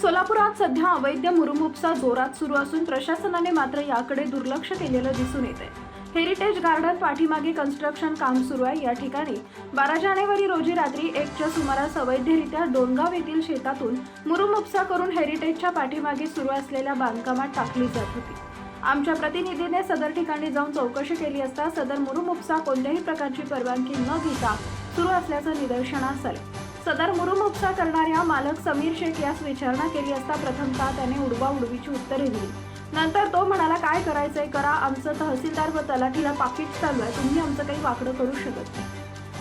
सोलापुरात सध्या अवैध मुरुमुपसा जोरात सुरू असून प्रशासनाने मात्र याकडे दुर्लक्ष केलेलं दिसून येते हेरिटेज गार्डन पाठीमागे कन्स्ट्रक्शन काम सुरू आहे. या ठिकाणी बारा जानेवारी रोजी रात्री एकच्या सुमारास अवैधरित्या डोनगाव येथील शेतातून मुरुमुपसा करून हेरिटेजच्या पाठीमागे सुरू असलेल्या बांधकामात टाकली जात होती. आमच्या प्रतिनिधीने सदर ठिकाणी जाऊन चौकशी केली असता सदर मुरुमुपसा कोणत्याही प्रकारची परवानगी न घेता सुरू असल्याचं निदर्शनास आलं. सदर मुरुमुपसा करणाऱ्या मालक समीर शेख यास विचारणा केली असता प्रथमतः त्याने उडवा उडवीची उत्तरे दिली. नंतर तो म्हणाला काय करायचंय? करा. आमचं तहसीलदार व तलाठीला पाकिट चालू आहे. तुम्ही आमचं काही वाकडं करू शकत नाही.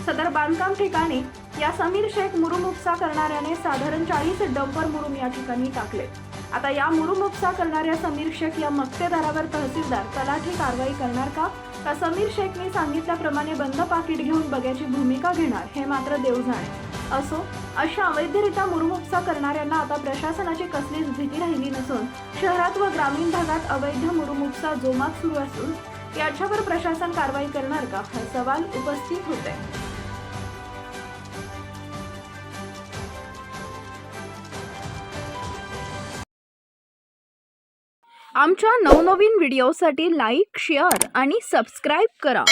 सदर बांधकाम ठिकाणी या समीर शेख मुरुम उपसा करणाऱ्याने साधारण चाळीस डंपर मुरुम या ठिकाणी टाकले. आता या मुरुम उपसा करणाऱ्या समीर शेख या मक्तेदारावर तहसीलदार तलाठी कारवाई करणार का? का समीर शेखने सांगितल्याप्रमाणे बंद पाकिट घेऊन बघ्याची भूमिका घेणार? हे मात्र देव जाणे असो अशा अवैधरित्या मुरुम करणाऱ्यांना आता प्रशासनाची कसलीच भीती राहिली नसून शहरात व ग्रामीण भागात अवैध मुरुम जोमात सुरू असून याच्यावर प्रशासन कारवाई करणार का? हा सवाल उपस्थित होते आमच्या नवनवीन व्हिडिओसाठी लाईक शेअर आणि सबस्क्राईब करा.